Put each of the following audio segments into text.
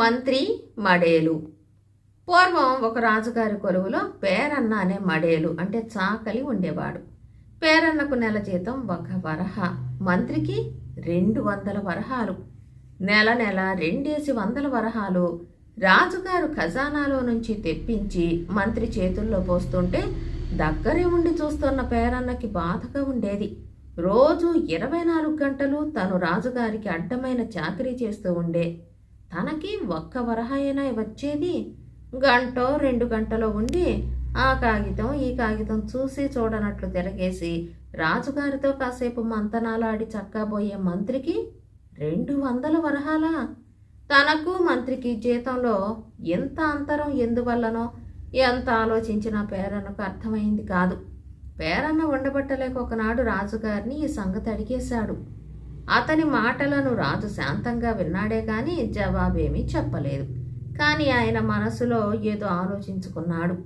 మంత్రి మడేలు. పూర్వం ఒక రాజుగారి కొలువులో పేరన్న అనే మడేలు అంటే చాకలి ఉండేవాడు. పేరన్నకు నెల జీతం ఒక వరహ మంత్రికి రెండు వందల వరహాలు. నెల నెల రెండేసి వందల వరహాలు రాజుగారు ఖజానాలో నుంచి తెప్పించి మంత్రి చేతుల్లో పోస్తుంటే దగ్గరే ఉండి చూస్తున్న పేరన్నకి బాధగా ఉండేది. రోజు ఇరవై నాలుగు గంటలు తను రాజుగారికి అడ్డమైన చాకరీ చేస్తూ ఉండే తనకి ఒక్క వరహాయనా వచ్చేది గంటో రెండు గంటలో ఉండి ఆ కాగితం ఈ కాగితం చూసి చూడనట్లు తిరగేసి రాజుగారితో కాసేపు మంతనాలాడి చక్కాబోయే మంత్రికి రెండు వందల వరహాలా? తనకు మంత్రికి జీతంలో ఎంత అంతరం ఎందువల్లనో ఎంత ఆలోచించినా పేరన్నకు అర్థమైంది కాదు. పేరన్న ఉండబట్టలేక ఒకనాడు రాజుగారిని ఈ సంగతి అడిగేశాడు. అతని మాటలను రాజు శాంతంగా విన్నాడే కానీ జవాబేమీ చెప్పలేదు. కానీ ఆయన మనసులో ఏదో ఆలోచించుకున్నాడు.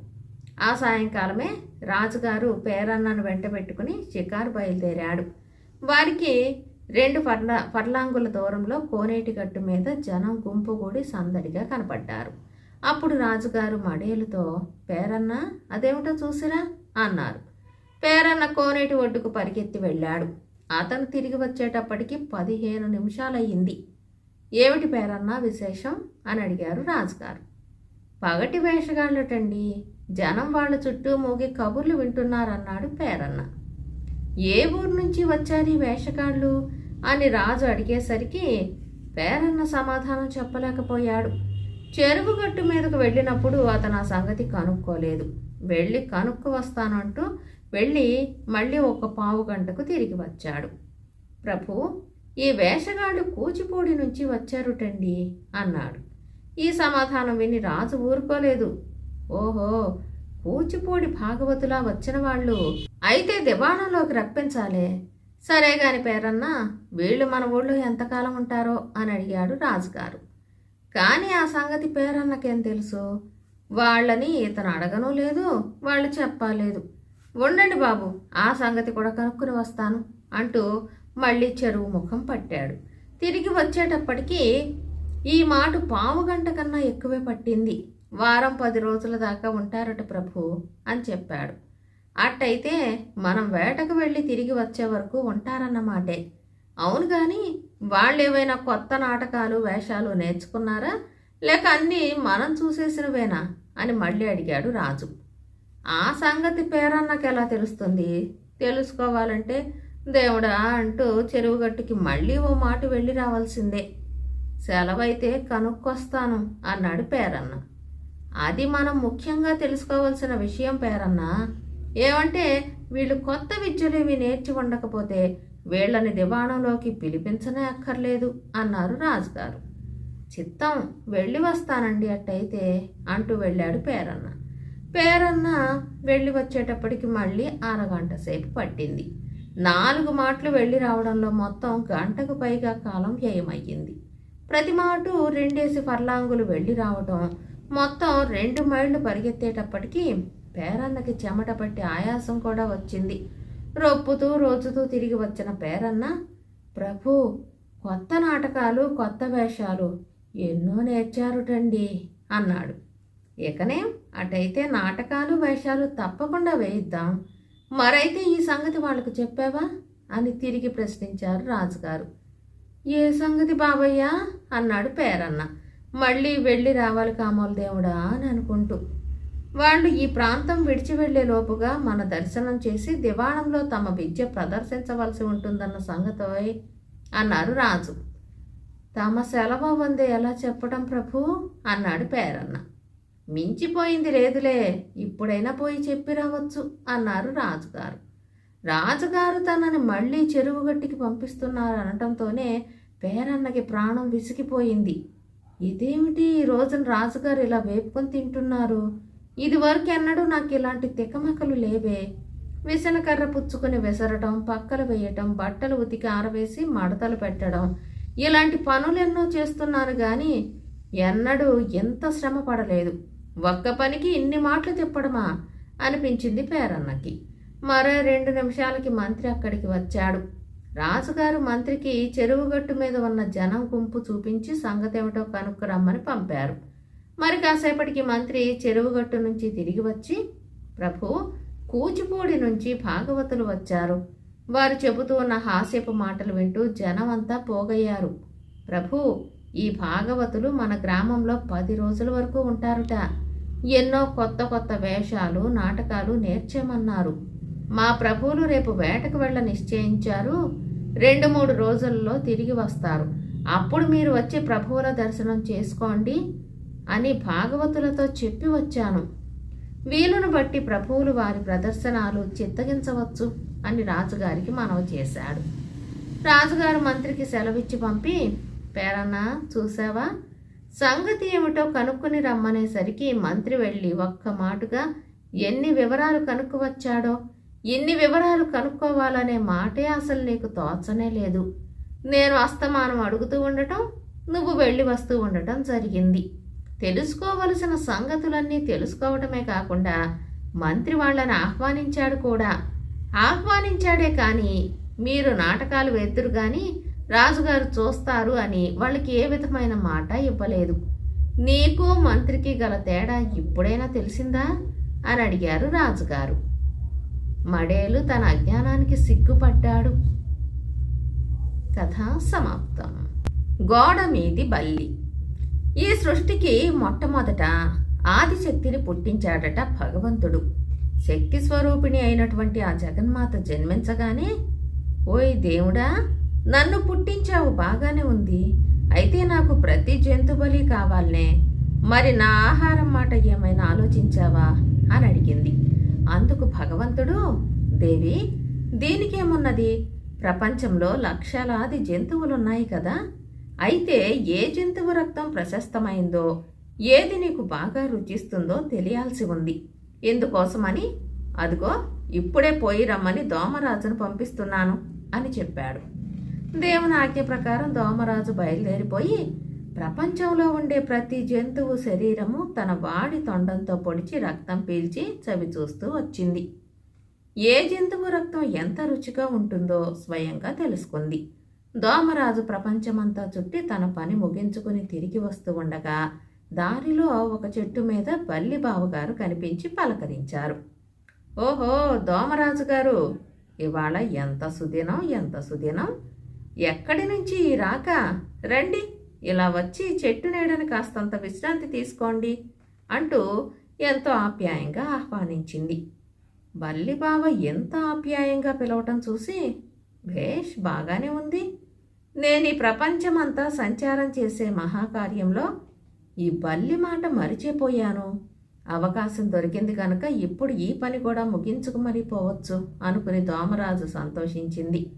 ఆ సాయంకాలమే రాజుగారు పేరన్నను వెంట పెట్టుకుని షికారు బయలుదేరాడు. వారికి రెండు పర్ల పర్లాంగుల దూరంలో కోనేటి గట్టు మీద జనం గుంపుగూడి సందడిగా కనపడ్డారు. అప్పుడు రాజుగారు మడేలుతో పేరన్న అదేమిటో చూసిరా? అన్నారు. పేరన్న కోనేటి ఒడ్డుకు పరిగెత్తి వెళ్ళాడు. అతను తిరిగి వచ్చేటప్పటికి పదిహేను నిమిషాలయ్యింది. ఏమిటి పేరన్న విశేషం? అని అడిగారు రాజుగారు. పగటి వేషగాళ్ళటండి. జనం వాళ్ళ చుట్టూ మోగి కబుర్లు వింటున్నారన్నాడు పేరన్న. ఏ ఊరు నుంచి వచ్చారు ఈ వేషగాళ్ళు? అని రాజు అడిగేసరికి పేరన్న సమాధానం చెప్పలేకపోయాడు. చెరువు గట్టు మీదకు వెళ్ళినప్పుడు అతను ఆ సంగతి కనుక్కోలేదు. వెళ్ళి కనుక్కు వస్తానంటూ వెళ్ళి మళ్ళీ ఒక పావు గంటకు తిరిగి వచ్చాడు. ప్రభు ఈ వేషగాళ్ళు కూచిపూడి నుంచి వచ్చారుటండి అన్నాడు. ఈ సమాధానం విని రాజు ఊరుకోలేదు. ఓహో కూచిపూడి భాగవతులా వచ్చిన వాళ్ళు అయితే దివాణంలోకి రప్పించాలే. సరే గాని పేరన్నా వీళ్ళు మన ఊళ్ళో ఎంతకాలం ఉంటారో అని అడిగాడు రాజుగారు. కానీ ఆ సంగతి పేరన్నకేం తెలుసు? వాళ్ళని ఇతను అడగను లేదు వాళ్ళు చెప్పలేదు. ఉండండి బాబు ఆ సంగతి కూడా కనుక్కుని వస్తాను అంటూ మళ్ళీ చెరువు ముఖం పట్టాడు. తిరిగి వచ్చేటప్పటికీ ఈ మాట పావు గంట కన్నా ఎక్కువే పట్టింది. వారం పది రోజుల దాకా ఉంటారట ప్రభు అని చెప్పాడు. అట్టయితే మనం వేటకు వెళ్ళి తిరిగి వచ్చే వరకు ఉంటారన్నమాటే అవును కానీ వాళ్ళు ఏవైనా కొత్త నాటకాలు వేషాలు నేర్చుకున్నారా? లేక అన్నీ మనం చూసేసినవేనా? అని మళ్ళీ అడిగాడు రాజు. ఆ సంగతి పేరన్నకి ఎలా తెలుస్తుంది? తెలుసుకోవాలంటే దేవుడా అంటూ చెరువుగట్టుకి మళ్ళీ ఓ మాట వెళ్ళి రావాల్సిందే. సెలవైతే కనుక్కొస్తాను అన్నాడు పేరన్న. అది మనం ముఖ్యంగా తెలుసుకోవాల్సిన విషయం పేరన్న. ఏమంటే వీళ్ళు కొత్త విద్యలేవి నేర్చి ఉండకపోతే వీళ్ళని దివాణంలోకి పిలిపించనే అక్కర్లేదు అన్నారు రాజుగారు. చిత్తం వెళ్ళి వస్తానండి అట్టయితే అంటూ వెళ్ళాడు పేరన్న. పేరన్న వెళ్ళి వచ్చేటప్పటికి మళ్ళీ అరగంట సేపు పట్టింది. నాలుగు మాటలు వెళ్ళి రావడంలో మొత్తం గంటకు పైగా కాలం వ్యయమయ్యింది. ప్రతి మాటు రెండేసి ఫర్లాంగులు వెళ్ళి రావడం మొత్తం రెండు మైళ్ళు పరిగెత్తేటప్పటికి పేరన్నకి చెమట పట్టి ఆయాసం కూడా వచ్చింది. రొప్పుతూ రోజుతూ తిరిగి వచ్చిన పేరన్న ప్రభు కొత్త నాటకాలు కొత్త వేషాలు ఎన్నో నేర్చారుటండి అన్నాడు. ఇకనే అటైతే నాటకాలు వేషాలు తప్పకుండా వేయిద్దాం. మరైతే ఈ సంగతి వాళ్ళకు చెప్పావా? అని తిరిగి ప్రశ్నించారు రాజుగారు. ఏ సంగతి బాబయ్యా? అన్నాడు పేరన్న. మళ్ళీ వెళ్ళి రావాలి కామోల దేవుడా అని అనుకుంటూ. వాళ్ళు ఈ ప్రాంతం విడిచి వెళ్ళే లోపుగా మన దర్శనం చేసి దివాణంలో తమ విద్య ప్రదర్శించవలసి ఉంటుందన్న సంగతి అన్నారు రాజు. తమ సెలవు వందే ఎలా చెప్పడం ప్రభు? అన్నాడు పేరన్న. మించిపోయింది లేదులే ఇప్పుడైనా పోయి చెప్పి రావచ్చు అన్నారు రాజుగారు. రాజుగారు తనని మళ్ళీ చెరువు గట్టికి పంపిస్తున్నారు అనటంతోనే పేరన్నకి ప్రాణం విసిగిపోయింది. ఇదేమిటి ఈ రోజున రాజుగారు ఇలా వేపుకొని తింటున్నారు? ఇదివరకు ఎన్నడూ నాకు ఇలాంటి తికమకలు లేవే. విసనకర్ర పుచ్చుకొని విసరటం పక్కలు వేయటం బట్టలు ఉతికి ఆరవేసి మడతలు పెట్టడం ఇలాంటి పనులెన్నో చేస్తున్నాను కానీ ఎన్నడూ ఎంత శ్రమ పడలేదు. ఒక్క పనికి ఇన్ని మాటలు తిప్పడమా అనిపించింది పేరన్నకి. మరో రెండు నిమిషాలకి మంత్రి అక్కడికి వచ్చాడు. రాజుగారు మంత్రికి చెరువుగట్టు మీద ఉన్న జనం గుంపు చూపించి సంగతేమిటో కనుక్కురమ్మని పంపారు. మరి కాసేపటికి మంత్రి చెరువుగట్టు నుంచి తిరిగి వచ్చి ప్రభు కూచిపూడి నుంచి భాగవతులు వచ్చారు. వారు చెబుతూ ఉన్న హాస్యపు మాటలు వింటూ జనం అంతా పోగయ్యారు. ప్రభు ఈ భాగవతులు మన గ్రామంలో పది రోజుల వరకు ఉంటారుట. ఎన్నో కొత్త కొత్త వేషాలు నాటకాలు నేర్చేమన్నారు. మా ప్రభువులు రేపు వేటకు వెళ్ళ నిశ్చయించారు. రెండు మూడు రోజుల్లో తిరిగి వస్తారు. అప్పుడు మీరు వచ్చి ప్రభువుల దర్శనం చేసుకోండి అని భాగవతులతో చెప్పి వచ్చాను. వీలును బట్టి ప్రభువులు వారి ప్రదర్శనాలు చిత్తగించవచ్చు అని రాజుగారికి మనవి చేశాడు. రాజుగారు మంత్రికి సెలవిచ్చి పంపి పేరన్నా చూసావా సంగతి ఏమిటో కనుక్కుని రమ్మనేసరికి మంత్రి వెళ్ళి ఒక్క మాటుగా ఎన్ని వివరాలు కనుక్కు ఎన్ని వివరాలు కనుక్కోవాలనే మాటే అసలు నీకు తోచనే లేదు. నేను అస్తమానం అడుగుతూ ఉండటం నువ్వు వెళ్ళి వస్తూ ఉండటం జరిగింది. తెలుసుకోవలసిన సంగతులన్నీ తెలుసుకోవటమే కాకుండా మంత్రి వాళ్ళని ఆహ్వానించాడు కూడా. ఆహ్వానించాడే కానీ మీరు నాటకాలు వేద్దురు కానీ రాజుగారు చూస్తారు అని వాళ్ళకి ఏ విధమైన మాట ఇవ్వలేదు. నీకు మంత్రికి గల తేడా ఇప్పుడైనా తెలిసిందా? అని అడిగారు రాజుగారు. మడేలు తన అజ్ఞానానికి సిగ్గుపడ్డాడు. కథ సమాప్తం. గోడ మీది బల్లి. ఈ సృష్టికి మొట్టమొదట ఆదిశక్తిని పుట్టించాడట భగవంతుడు. శక్తి స్వరూపిణి అయినటువంటి ఆ జగన్మాత జన్మించగానే ఓయ్ దేవుడా నన్ను పుట్టించావు బాగానే ఉంది. అయితే నాకు ప్రతి జంతుబలి కావాలనే. మరి నా ఆహారం మాట ఏమైనా ఆలోచించావా? అని అడిగింది. అందుకు భగవంతుడు దేవి దీనికేమున్నది? ప్రపంచంలో లక్షలాది జంతువులున్నాయి కదా. అయితే ఏ జంతువు రక్తం ప్రశస్తమైందో ఏది నీకు బాగా రుచిస్తుందో తెలియాల్సి ఉంది. ఎందుకోసమని? అదిగో ఇప్పుడే పోయి రమ్మని దోమరాజును పంపిస్తున్నాను అని చెప్పాడు. దేవుని ఆజ్ఞ ప్రకారం దోమరాజు బయలుదేరిపోయి ప్రపంచంలో ఉండే ప్రతి జంతువు శరీరము తన వాడి తొండంతో పొడిచి రక్తం పీల్చి చవి చూస్తూ వచ్చింది. ఏ జంతువు రక్తం ఎంత రుచిగా ఉంటుందో స్వయంగా తెలుసుకుంది. దోమరాజు ప్రపంచమంతా చుట్టి తన పని ముగించుకుని తిరిగి వస్తూ ఉండగా దారిలో ఒక చెట్టు మీద బల్లి బావగారు కనిపించి పలకరించారు. ఓహో దోమరాజు గారు ఇవాళ ఎంత సుదినం ఎంత సుదినం! ఎక్కడి నుంచి ఈ రాక? రండి. ఇలా వచ్చి చెట్టు నీడని కాస్తంత విశ్రాంతి తీసుకోండి అంటూ ఎంతో ఆప్యాయంగా ఆహ్వానించింది. బల్లి బావ ఎంత ఆప్యాయంగా పిలవటం చూసి భేష్ బాగానే ఉంది. నేను ఈ ప్రపంచమంతా సంచారం చేసే మహాకార్యంలో ఈ బల్లి మాట మరిచిపోయాను. అవకాశం దొరికింది కనుక ఇప్పుడు ఈ పని కూడా ముగించుకు పోవచ్చు అనుకుని దోమరాజు సంతోషించింది.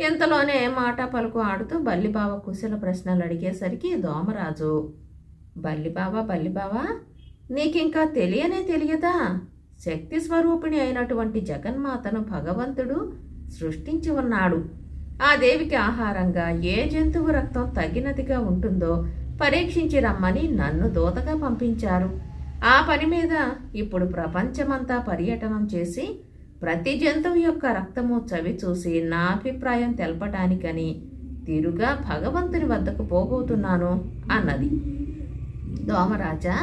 ఇంతలోనే మాట పలుకు ఆడుతూ బల్లిబావ కుశల ప్రశ్నలు అడిగేసరికి దోమరాజు బల్లిబావ బల్లిబావ నీకింకా తెలియనే తెలియదా? శక్తి స్వరూపిణి అయినటువంటి జగన్మాతను భగవంతుడు సృష్టించి ఉన్నాడు. ఆ దేవికి ఆహారంగా ఏ జంతువు రక్తం తగినదిగా ఉంటుందో పరీక్షించి రమ్మని నన్ను దూతగా పంపించారు. ఆ పని మీద ఇప్పుడు ప్రపంచమంతా పర్యటనం చేసి ప్రతి జంతువు యొక్క రక్తము చవి చూసి నా అభిప్రాయం తెలపటానికని తిరుగా భగవంతుని వద్దకు పోబోతున్నాను అన్నది. దోమరాజా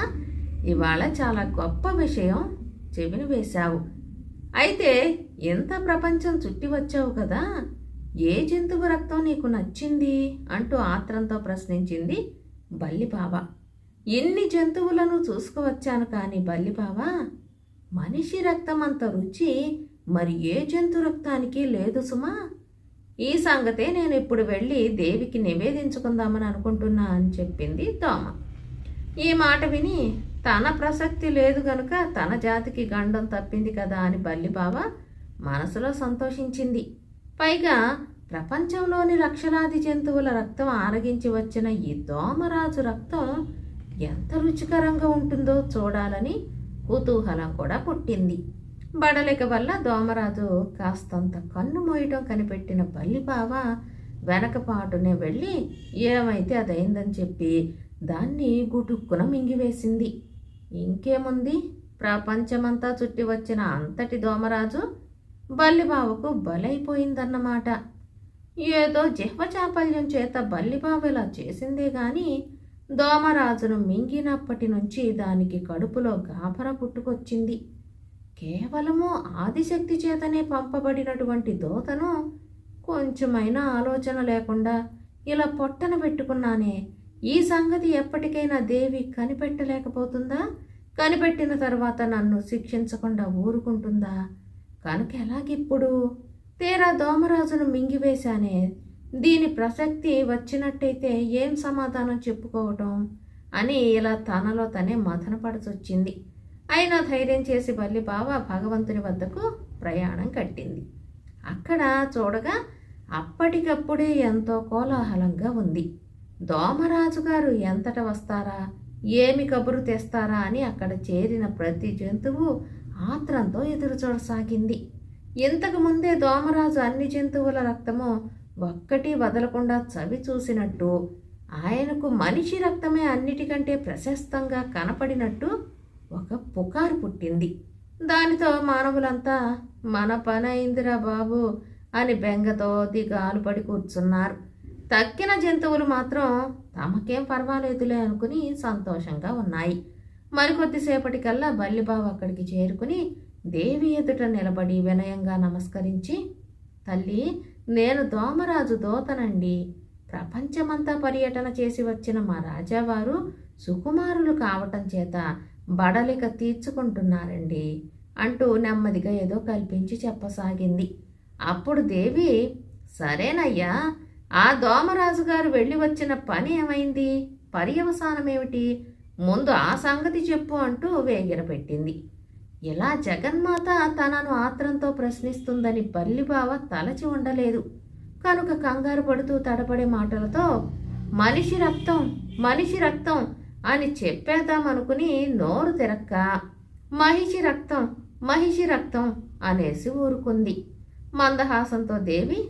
ఇవాళ చాలా గొప్ప విషయం చెవిని వేశావు. అయితే ఎంత ప్రపంచం చుట్టి వచ్చావు కదా ఏ జంతువు రక్తం నీకు నచ్చింది అంటూ ఆత్రంతో ప్రశ్నించింది బల్లిబావ. ఎన్ని జంతువులను చూసుకువచ్చాను కానీ బల్లిబావ మనిషి రక్తం అంత రుచి మరి ఏ జంతు రక్తానికి లేదు సుమా. ఈ సంగతే నేను ఇప్పుడు వెళ్ళి దేవికి నివేదించుకుందామని అనుకుంటున్నా అని చెప్పింది దోమ ఈ మాట విని తన ప్రసక్తి లేదు గనుక తన జాతికి గండం తప్పింది కదా అని బల్లిబావ మనసులో సంతోషించింది. పైగా ప్రపంచంలోని లక్షలాది జంతువుల రక్తం ఆరగించి వచ్చిన ఈ దోమరాజు రక్తం ఎంత రుచికరంగా ఉంటుందో చూడాలని కుతూహలం కూడా పుట్టింది. బడలిక వల్ల దోమరాజు కాస్తంత కన్ను మోయటం కనిపెట్టిన బల్లిబావ వెనకపాటునే వెళ్ళి ఏమైతే అదైందని చెప్పి దాన్ని గుటుక్కున మింగివేసింది. ఇంకేముంది? ప్రపంచమంతా చుట్టి వచ్చిన అంతటి దోమరాజు బల్లిబావకు బలైపోయిందన్నమాట. ఏదో జిహ్వచాపల్యం చేత బల్లిబాబు ఇలా చేసిందే గాని దోమరాజును మింగినప్పటి నుంచి దానికి కడుపులో గాభర పుట్టుకొచ్చింది. కేవలము ఆదిశక్తి చేతనే పంపబడినటువంటి దోతను కొంచెమైనా ఆలోచన లేకుండా ఇలా పొట్టన పెట్టుకున్నానే ఈ సంగతి ఎప్పటికైనా దేవి కనిపెట్టలేకపోతుందా? కనిపెట్టిన తర్వాత నన్ను శిక్షించకుండా ఊరుకుంటుందా? కనుక ఎలాగిప్పుడు? తీరా దోమరాజును మింగివేశానే దీని ప్రసక్తి వచ్చినట్టయితే ఏం సమాధానం చెప్పుకోవటం? అని ఇలా తనలో తనే మదనపడచొచ్చింది అయినా ధైర్యం చేసి బల్లి బావ భగవంతుని వద్దకు ప్రయాణం కట్టింది. అక్కడ చూడగా అప్పటికప్పుడే ఎంతో కోలాహలంగా ఉంది. దోమరాజు గారు ఎంతట వస్తారా? ఏమి కబురు తెస్తారా? అని అక్కడ చేరిన ప్రతి జంతువు ఆత్రంతో ఎదురు చూడసాగింది ఇంతకు ముందే దోమరాజు అన్ని జంతువుల రక్తము ఒక్కటి వదలకుండా చవి చూసినట్టు ఆయనకు మనిషి రక్తమే అన్నిటికంటే ప్రశస్తంగా కనపడినట్టు ఒక పుకారు పుట్టింది. దానితో మానవులంతా మన పని అయిందిరా బాబు అని బెంగతో దిగాలు పడి కూర్చున్నారు. తక్కిన జంతువులు మాత్రం తమకేం పర్వాలేదులే అనుకుని సంతోషంగా ఉన్నాయి. మరికొద్దిసేపటికల్లా బల్లిబాబు అక్కడికి చేరుకుని దేవి ఎదుట నిలబడి వినయంగా నమస్కరించి తల్లి నేను దోమరాజు దోతనండి. ప్రపంచమంతా పర్యటన చేసి వచ్చిన మా రాజావారు సుకుమారులు కావటం చేత బడలిక తీర్చుకుంటున్నారండి అంటూ నెమ్మదిగా ఏదో కల్పించి చెప్పసాగింది. అప్పుడు దేవి సరేనయ్యా ఆ దోమరాజు గారు వెళ్ళి వచ్చిన పని ఏమైంది? పర్యవసానం ఏమిటి ముందు ఆ సంగతి చెప్పు అంటూ వేగిరపెట్టింది ఇలా జగన్మాత తనను ఆత్రంతో ప్రశ్నిస్తుందని బల్లిబావ తలచి ఉండలేదు. కనుక కంగారు పడుతూ తడపడే మాటలతో మనిషి రక్తం మనిషి రక్తం అని చెప్పేద్దామనుకుని నోరు తిరక్క. మహిషి రక్తం మహిషి రక్తం అనేసి ఊరుకుంది. మందహాసంతో దేవి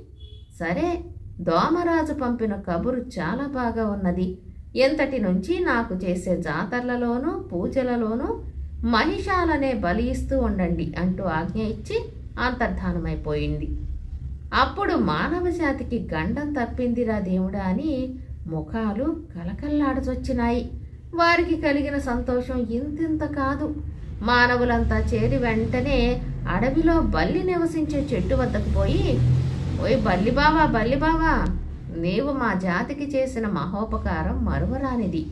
సరే దోమరాజు పంపిన కబురు చాలా బాగా ఉన్నది. ఎంతటి నుంచి నాకు చేసే జాతరలలోనూ పూజలలోనూ మహిషాలనే బలి ఇస్తూ ఉండండి అంటూ ఆజ్ఞ ఇచ్చి అంతర్ధానమైపోయింది. అప్పుడు మానవ జాతికి గండం తప్పిందిరా దేవుడా అని ముఖాలు కలకల్లాడచొచ్చినాయి వారికి కలిగిన సంతోషం ఇంతింత కాదు. మానవులంతా చేరి వెంటనే అడవిలో బల్లి నివసించే చెట్టు వద్దకు పోయి ఓయ్ బల్లి బావ బల్లి బావా నీవు మా జాతికి చేసిన మహోపకారం మరువరానిది.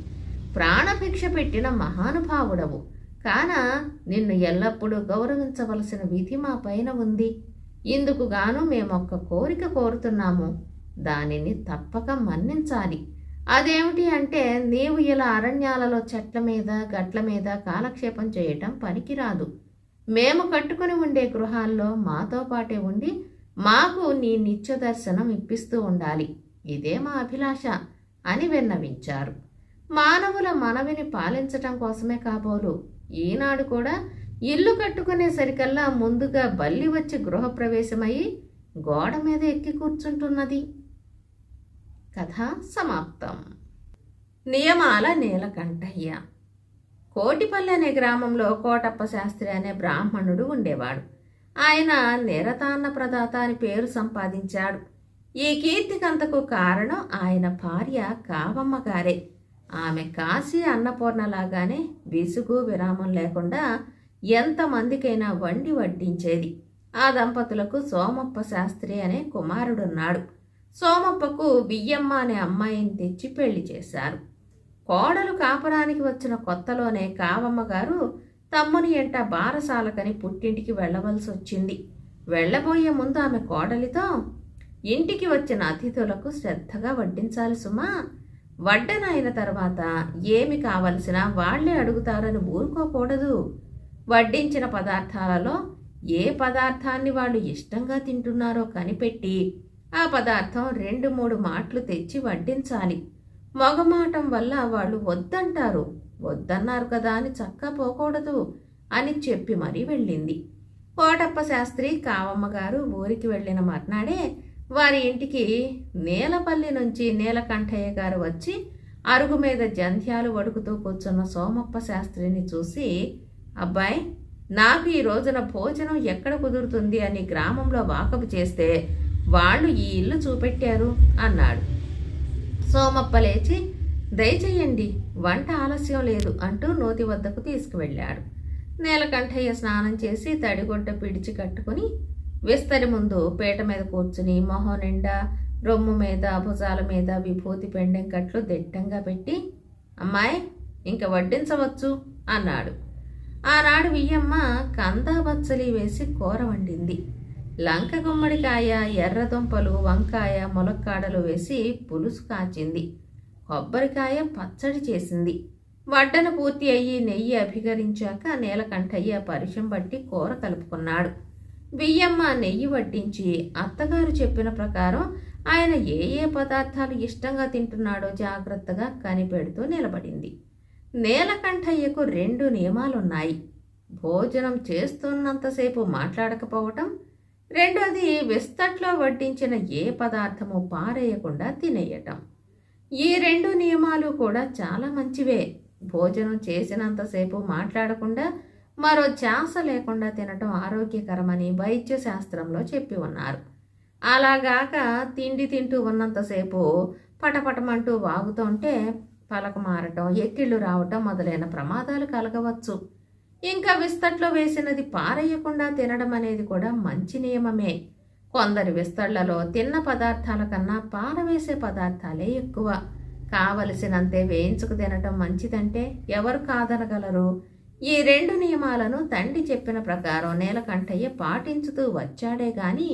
ప్రాణభిక్ష పెట్టిన మహానుభావుడవు. కాన నిన్ను ఎల్లప్పుడూ గౌరవించవలసిన విధి మా పైన ఉంది. ఇందుకు గాను మేమొక్క కోరిక కోరుతున్నాము. దానిని తప్పక మన్నించాలి. అదేమిటి అంటే నీవు ఇలా అరణ్యాలలో చెట్ల మీద గట్ల మీద కాలక్షేపం చేయటం పనికిరాదు. మేము కట్టుకుని ఉండే గృహాల్లో మాతో పాటే ఉండి మాకు నీ నిత్య దర్శనం ఇప్పిస్తూ ఉండాలి. ఇదే మా అభిలాష అని విన్నవించారు. మానవుల మనవిని పాలించటం కోసమే కాబోలు. ఈనాడు కూడా ఇల్లు కట్టుకునేసరికల్లా ముందుగా బల్లి వచ్చి గృహప్రవేశమై గోడ మీద ఎక్కి కూర్చుంటున్నది. కథ సమాప్తం. నియమాల నీలకంఠయ్య. కోటిపల్లి అనే గ్రామంలో కోటప్ప శాస్త్రి అనే బ్రాహ్మణుడు ఉండేవాడు. ఆయన నిరతాన్న ప్రదాత అని పేరు సంపాదించాడు. ఈ కీర్తికంతకు కారణం ఆయన భార్య కావమ్మ గారే. ఆమె కాశీ అన్నపూర్ణలాగానే విసుగు విరామం లేకుండా ఎంతమందికైనా వండి వడ్డించేది. ఆ దంపతులకు సోమప్ప శాస్త్రి అనే కుమారుడున్నాడు. సోమప్పకు బియ్యమ్మ అనే అమ్మాయిని తెచ్చి పెళ్ళి చేశారు. కోడలు కాపురానికి వచ్చిన కొత్తలోనే కావమ్మ గారు తమ్ముని ఎంట బారసాలకని పుట్టింటికి వెళ్ళవలసి వచ్చింది. వెళ్ళబోయే ముందు ఆమె కోడలితో ఇంటికి వచ్చిన అతిథులకు శ్రద్ధగా వడ్డించాలి సుమా వడ్డన అయిన తర్వాత ఏమి కావలసినా వాళ్ళే అడుగుతారని ఊరుకోకూడదు. వడ్డించిన పదార్థాలలో ఏ పదార్థాన్ని వాళ్ళు ఇష్టంగా తింటున్నారో కనిపెట్టి ఆ పదార్థం రెండు మూడు మాటలు తెచ్చి వడ్డించాలి. మగమాటం వల్ల వాళ్ళు వద్దంటారు. వద్దన్నారు కదా అని చక్కా పోకూడదు అని చెప్పి మరీ వెళ్ళింది. కోటప్ప శాస్త్రి కావమ్మ గారు ఊరికి వెళ్ళిన మర్నాడే వారి ఇంటికి నేలపల్లి నుంచి నీలకంఠయ్య గారు వచ్చి అరుగు మీద జంధ్యాలు వడుకుతూ కూర్చున్న సోమప్ప శాస్త్రిని చూసి అబ్బాయి నాకు ఈ రోజున భోజనం ఎక్కడ కుదురుతుంది అని గ్రామంలో వాకపు చేస్తే వాళ్ళు ఈ ఇల్లు చూపెట్టారు అన్నాడు. సోమప్ప లేచి దయచేయండి వంట ఆలస్యం లేదు అంటూ నోతి వద్దకు తీసుకువెళ్ళాడు. నీలకంఠయ్య స్నానం చేసి తడిగుడ్డ పిడిచి కట్టుకుని విస్తరి ముందు పీట మీద కూర్చుని మొహం నిండా రొమ్ము మీద భుజాల మీద విభూతి పెండెంకట్లు దిట్టంగా పెట్టి అమ్మాయి ఇంక వడ్డించవచ్చు అన్నాడు. ఆనాడు వియ్యమ్మ కందాబచ్చలి వేసి కూర వండింది. లంక గుమ్మడికాయ ఎర్రదుంపలు వంకాయ ములక్కాడలు వేసి పులుసు కాచింది. కొబ్బరికాయ పచ్చడి చేసింది. వడ్డన పూర్తి అయ్యి నెయ్యి అభికరించాక నీలకంఠయ్య పరిచయం బట్టి కూర కలుపుకున్నాడు. బియ్యమ్మ నెయ్యి వడ్డించి అత్తగారు చెప్పిన ప్రకారం ఆయన ఏ ఏ పదార్థాలు ఇష్టంగా తింటున్నాడో జాగ్రత్తగా కనిపెడుతూ నిలబడింది. నేలకంఠయ్యకు రెండు నియమాలున్నాయి. భోజనం చేస్తున్నంతసేపు మాట్లాడకపోవటం రెండోది విస్తట్లో వడ్డించిన ఏ పదార్థము పారేయకుండా తినేయటం. ఈ రెండు నియమాలు కూడా చాలా మంచివే. భోజనం చేసినంతసేపు మాట్లాడకుండా మరో ఛాస లేకుండా తినటం ఆరోగ్యకరమని వైద్య శాస్త్రంలో చెప్పి ఉన్నారు. అలాగాక తిండి తింటూ ఉన్నంతసేపు పటపటమంటూ వాగుతుంటే పలక మారటం ఎక్కిళ్ళు రావటం మొదలైన ప్రమాదాలు కలగవచ్చు. ఇంకా విస్తట్లో వేసినది పారేయకుండా తినడం అనేది కూడా మంచి నియమమే. కొందరి విస్తళ్ళలో తిన్న పదార్థాల కన్నా పారవేసే పదార్థాలే ఎక్కువ. కావలసినంతే వేయించుకు తినటం మంచిదంటే ఎవరు కాదనగలరు? ఈ రెండు నియమాలను తండ్రి చెప్పిన ప్రకారం నేలకంఠయ్య పాటించుతూ వచ్చాడే గాని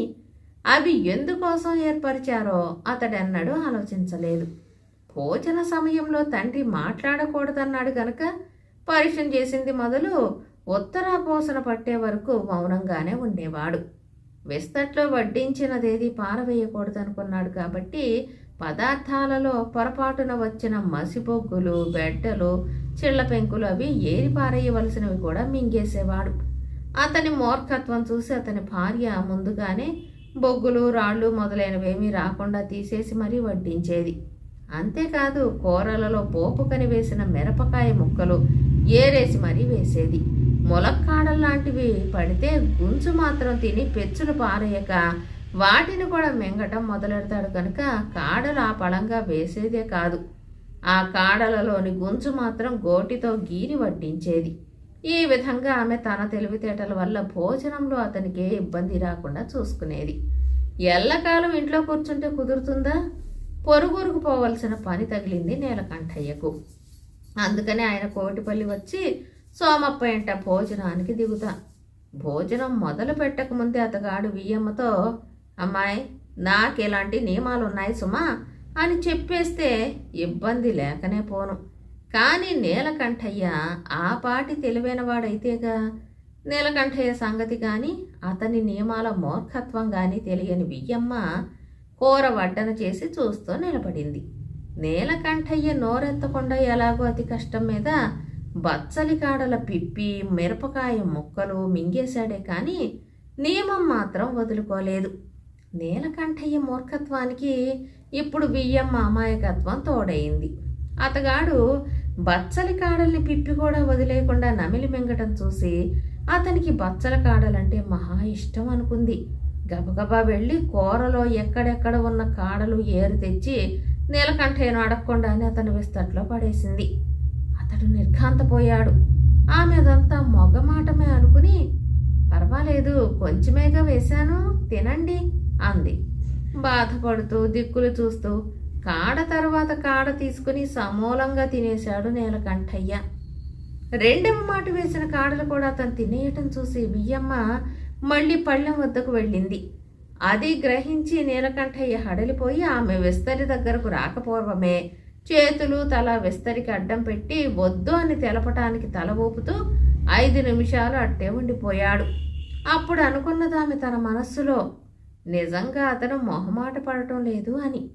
అవి ఎందుకోసం ఏర్పరిచారో అతడన్నడూ ఆలోచించలేదు. భోజన సమయంలో తండ్రి మాట్లాడకూడదన్నాడు గనక పరిచయం చేసింది మొదలు ఉత్తరాపోసన పట్టే వరకు మౌనంగానే ఉండేవాడు. విస్తట్లో వడ్డించినదేది పారవేయకూడదనుకున్నాడు కాబట్టి పదార్థాలలో పొరపాటున వచ్చిన మసిబొగ్గులు బెడ్డలు చిళ్ళ పెంకులు అవి ఏరి పారేయవలసినవి కూడా మింగేసేవాడు. అతని మూర్ఖత్వం చూసి అతని భార్య ముందుగానే బొగ్గులు రాళ్ళు మొదలైనవేమీ రాకుండా తీసేసి మరీ వడ్డించేది. అంతేకాదు కూరలలో పోపు కనివేసిన మిరపకాయ ముక్కలు ఏరేసి మరీ వేసేది. ములక్కాడల్లాంటివి పడితే గుంజు మాత్రం తిని పెచ్చులు పారేయక వాటిని కూడా మింగటం మొదలెడతాడు కనుక కాడలు ఆ పళంగా వేసేదే కాదు. ఆ కాడలలోని గుంజు మాత్రం గోటితో గీరి వడ్డించేది. ఈ విధంగా ఆమె తన తెలివితేటల వల్ల భోజనంలో అతనికి ఏ ఇబ్బంది రాకుండా చూసుకునేది. ఎల్లకాలం ఇంట్లో కూర్చుంటే కుదురుతుందా? పొరుగురుకు పోవలసిన పని తగిలింది నీలకంఠయ్యకు. అందుకనే ఆయన కోటిపల్లి వచ్చి సోమప్ప ఇంట భోజనానికి దిగుతా. భోజనం మొదలు పెట్టకముందే అతగాడు వియ్యమ్మతో అమ్మాయి నాకు ఇలాంటి నియమాలు ఉన్నాయి సుమా? అని చెప్పేస్తే ఇబ్బంది లేకనే పోను. కానీ నీలకంఠయ్య ఆ పాటి తెలివైనవాడైతేగా నీలకంఠయ్య సంగతి కానీ అతని నియమాల మూర్ఖత్వం కానీ తెలియని వియ్యమ్మ కూర వడ్డన చేసి చూస్తూ నిలబడింది. నీలకంఠయ్య నోరెత్తకుండా ఎలాగో అతి కష్టం మీద బచ్చలి కాడల పిప్పి మిరపకాయ ముక్కలు మింగేశాడే కానీ నియమం మాత్రం వదులుకోలేదు. నీలకంఠయ్య మూర్ఖత్వానికి ఇప్పుడు బియ్యం అమాయకత్వం తోడైంది అతగాడు బచ్చలి కాడల్ని పిప్పి కూడా వదిలేయకుండా నమిలి మింగటం చూసి అతనికి బచ్చల కాడలంటే మహా ఇష్టం అనుకుంది. గబగబా వెళ్ళి కూరలో ఎక్కడెక్కడ ఉన్న కాడలు ఏరు తెచ్చి నీలకంఠయ్యను అడగకుండానే అతను విస్తట్లో పడేసింది. అతడు నిర్ఘాంతపోయాడు. ఆమె అదంతా మొగమాటమే అనుకుని పర్వాలేదు కొంచెమేగా వేశాను తినండి అంది. బాధపడుతూ దిక్కులు చూస్తూ కాడ తర్వాత కాడ తీసుకుని సమూలంగా తినేశాడు నీలకంఠయ్య. రెండవ మాట వేసిన కాడలు కూడా అతను తినేయటం చూసి బియ్యమ్మ మళ్ళీ పళ్ళెం వద్దకు వెళ్ళింది. అది గ్రహించి నీలకంఠయ్య హడలిపోయి ఆమె విస్తరి దగ్గరకు రాకపూర్వమే చేతులు తల విస్తరికి అడ్డం పెట్టి వద్దు అని తెలపటానికి తల ఊపుతూ ఐదు నిమిషాలు అట్టే ఉండిపోయాడు. అప్పుడు అనుకున్నది ఆమె తన మనస్సులో నిజంగా అతను మొహమాట పడటం లేదు అని.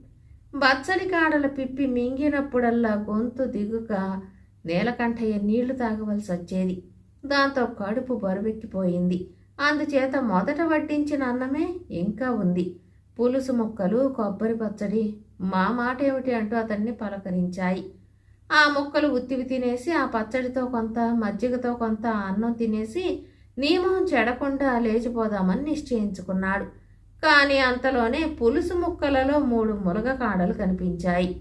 బచ్చలి కాడల పిప్పి మింగినప్పుడల్లా గొంతు దిగుక నీలకంఠయ్య నీళ్ళు తాగవలసి వచ్చేది. దాంతో కడుపు బరువెక్కిపోయింది. అందుచేత మొదట వడ్డించిన అన్నమే ఇంకా ఉంది. పులుసు ముక్కలు కొబ్బరి పచ్చడి మా మాట ఏమిటి అంటూ అతన్ని పలకరించాయి. ఆ ముక్కలు ఉత్తివి తినేసి ఆ పచ్చడితో కొంత మజ్జిగతో కొంత అన్నం తినేసి నియమం చెడకుండా లేచిపోదామని నిశ్చయించుకున్నాడు. కానీ అంతలోనే పులుసు ముక్కలలో మూడు ములగ కాడలు కనిపించాయి.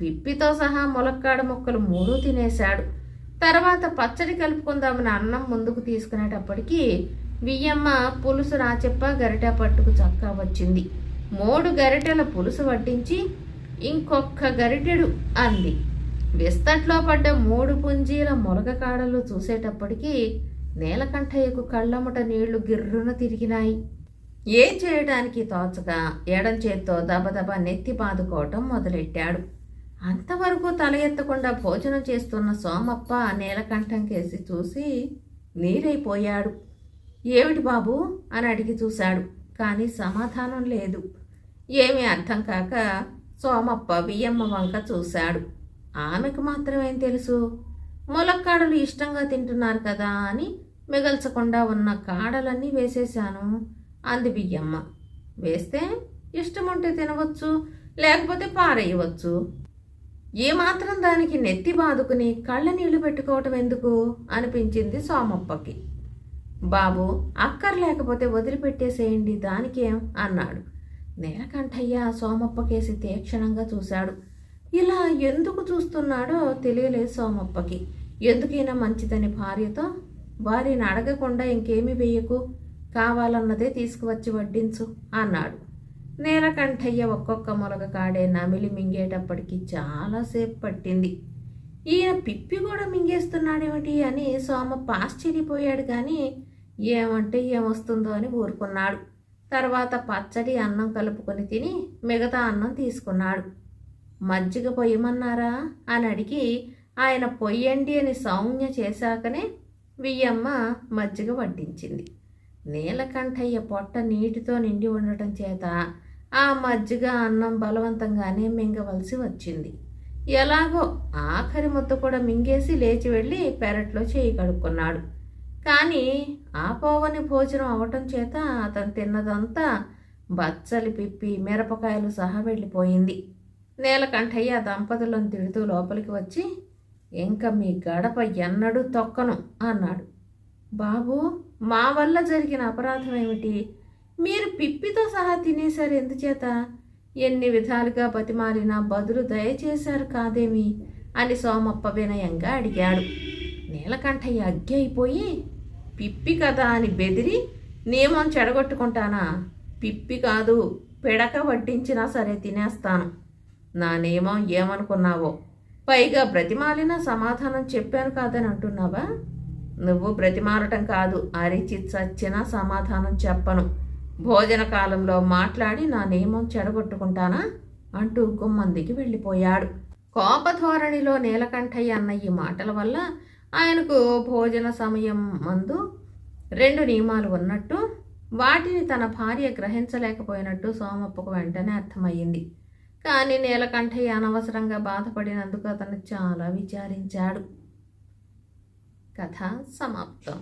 పిప్పితో సహా ములక్కాడ ముక్కలు మూడు తినేశాడు. తర్వాత పచ్చడి కలుపుకుందామని అన్నం ముందుకు తీసుకునేటప్పటికీ బియ్యమ్మ పులుసు రాచెప్ప గరిటె పట్టుకు చక్కా వచ్చింది. మూడు గరిటెల పులుసు వడ్డించి ఇంకొక్క గరిటెడు అంది. విస్తట్లో పడ్డ మూడు పుంజీల ములగ కాడలు చూసేటప్పటికీ నీలకంఠయ్యకు కళ్ళముట నీళ్ళు గిర్రున తిరిగినాయి. ఏం చేయడానికి తోచక ఎడం చేత్తో దబదబ నెత్తి బాదుకోవటం మొదలెట్టాడు. అంతవరకు తల ఎత్తకుండా భోజనం చేస్తున్న సోమప్ప నీలకంఠం కేసి చూసి నీరైపోయాడు. ఏమిటి బాబు? అని అడిగి చూశాడు. కానీ సమాధానం లేదు. ఏమీ అర్థం కాక సోమప్ప బియ్యమ్మ వంక చూశాడు. ఆమెకు మాత్రమేం తెలుసు? ములక్కాడలు ఇష్టంగా తింటున్నారు కదా అని మిగల్చకుండా ఉన్న కాడలన్నీ వేసేశాను. అంది బియ్యమ్మ. వేస్తే ఇష్టం ఉంటే తినవచ్చు లేకపోతే పారేయవచ్చు. ఏ మాత్రం దానికి నెత్తి బాదుకుని కళ్ళ నీళ్ళు పెట్టుకోవటం ఎందుకు? అనిపించింది సోమప్పకి. బాబు అక్కర్లేకపోతే వదిలిపెట్టేసేయండి దానికేం? అన్నాడు. నీలకంఠయ్య సోమప్పకేసి తీక్షణంగా చూశాడు. ఇలా ఎందుకు చూస్తున్నాడో తెలియలేదు సోమప్పకి. ఎందుకైనా మంచిదని భార్యతో వారిని అడగకుండా ఇంకేమీ వేయకు. కావాలన్నదే తీసుకువచ్చి వడ్డించు అన్నాడు. నీలకంఠయ్య ఒక్కొక్క మొలక కాడే నమిలి మింగేటప్పటికి చాలాసేపు పట్టింది. ఈయన పిప్పి కూడా మింగేస్తున్నాడేమిటి అని సోమప్ప ఆశ్చర్యపోయాడు కానీ ఏమంటే ఏమొస్తుందో అని ఊరుకున్నాడు. తర్వాత పచ్చడి అన్నం కలుపుకొని తిని మిగతా అన్నం తీసుకున్నాడు. మజ్జిగ పొయ్యమన్నారా? అని అడిగి ఆయన పొయ్యండి అని సౌమ్య చేశాకనే వియ్యమ్మ మజ్జిగ వడ్డించింది. నీలకంఠయ్య పొట్ట నీటితో నిండి ఉండటం చేత ఆ మజ్జిగ అన్నం బలవంతంగానే మింగవలసి వచ్చింది. ఎలాగో ఆఖరి ముద్ద కూడా మింగేసి లేచి వెళ్ళి పెరట్లో చేయి కడుక్కున్నాడు. కానీ ఆ పోవని భోజనం అవటం చేత అతను తిన్నదంతా బచ్చలి పిప్పి మిరపకాయలు సహా వెళ్ళిపోయింది. నీలకంఠయ్య దంపతులను తిడుతూ లోపలికి వచ్చి ఇంకా మీ గడప ఎన్నడూ తొక్కను అన్నాడు. బాబు మా వల్ల జరిగిన అపరాధం ఏమిటి? మీరు పిప్పితో సహా తినేశారు ఎందుచేత? ఎన్ని విధాలుగా బతిమాలినా బదులు దయచేశారు కాదేమి? అని సోమప్ప వినయంగా అడిగాడు. నీలకంఠయ్య అగ్గి అయిపోయి పిప్పి కదా అని బెదిరి నియమం చెడగొట్టుకుంటానా? పిప్పి కాదు పిడక వడ్డించినా సరే తినేస్తాను. నా నియమం ఏమనుకున్నావో? పైగా బ్రతిమాలినా సమాధానం చెప్పాను కాదని అంటున్నావా? నువ్వు బ్రతిమాలటం కాదు. అరిచి చచ్చినా సమాధానం చెప్పను. భోజన కాలంలో మాట్లాడి నా నియమం చెడగొట్టుకుంటానా? అంటూ గుమ్మందికి వెళ్ళిపోయాడు. కోపధోరణిలో నీలకంఠయ్య అన్న ఈ మాటల వల్ల ఆయనకు భోజన సమయం మందు రెండు నియమాలు ఉన్నట్టు వాటిని తన భార్య గ్రహించలేకపోయినట్టు సోమప్పకు వెంటనే అర్థమయ్యింది. కానీ నీలకంఠయ్య అనవసరంగా బాధపడినందుకు అతను చాలా విచారించాడు. కథ సమాప్తం